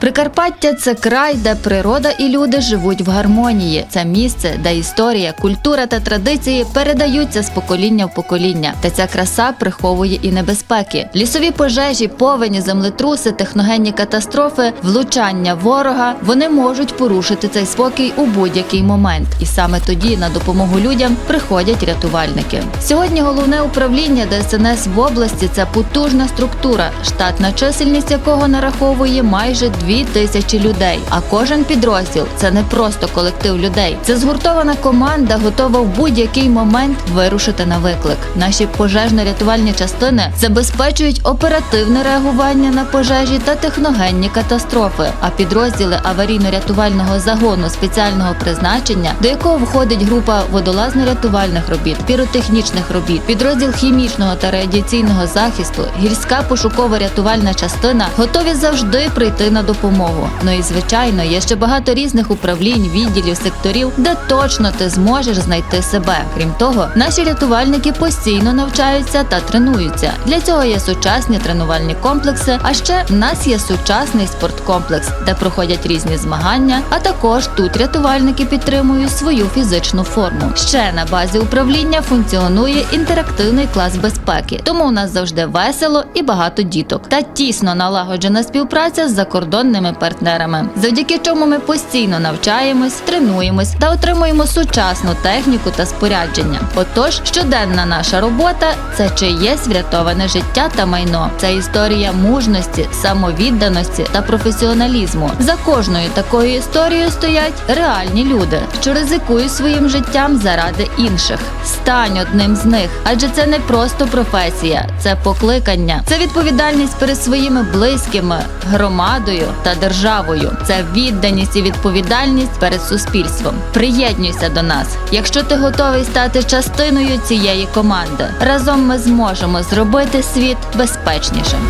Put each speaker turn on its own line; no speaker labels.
Прикарпаття це край, де природа і люди живуть в гармонії. Це місце, де історія, культура та традиції передаються з покоління в покоління. Та ця краса приховує і небезпеки. Лісові пожежі, повені, землетруси, техногенні катастрофи, влучання ворога вони можуть порушити цей спокій у будь-який момент. І саме тоді на допомогу людям приходять рятувальники. Сьогодні головне управління ДСНС в області це потужна структура, штатна чисельність якого нараховує майже дві тисячі людей. А кожен підрозділ це не просто колектив людей. Це згуртована команда, готова в будь-який момент вирушити на виклик. Наші пожежно-рятувальні частини забезпечують оперативне реагування на пожежі та техногенні катастрофи. А підрозділи аварійно-рятувального загону спеціального призначення, до якого входить група водолазно-рятувальних робіт, піротехнічних робіт, підрозділ хімічного та радіаційного захисту, гірська пошукова-рятувальна частина готові завжди прийти на допомогу. Ну і звичайно, є ще багато різних управлінь, відділів, секторів, де точно ти зможеш знайти себе. Крім того, наші рятувальники постійно навчаються та тренуються. Для цього є сучасні тренувальні комплекси. А ще в нас є сучасний спорткомплекс, де проходять різні змагання. А також тут рятувальники підтримують свою фізичну форму. Ще на базі управління функціонує інтерактивний клас безпеки, тому у нас завжди весело і багато діток та тісно налагоджена співпраця з закордонними партнерами, завдяки чому ми постійно навчаємось, тренуємось та отримуємо сучасну техніку та спорядження. Отож, щоденна наша робота це чиєсь врятоване життя та майно. Це історія мужності, самовідданості та професіоналізму. За кожною такою історією стоять реальні люди, що ризикують своїм життям заради інших. Стань одним з них, адже це не просто професія, це покликання, це відповідальність перед своїми близькими, громадою та державою. Це відданість і відповідальність перед суспільством. Приєднуйся до нас, якщо ти готовий стати частиною цієї команди. Разом ми зможемо зробити світ безпечнішим.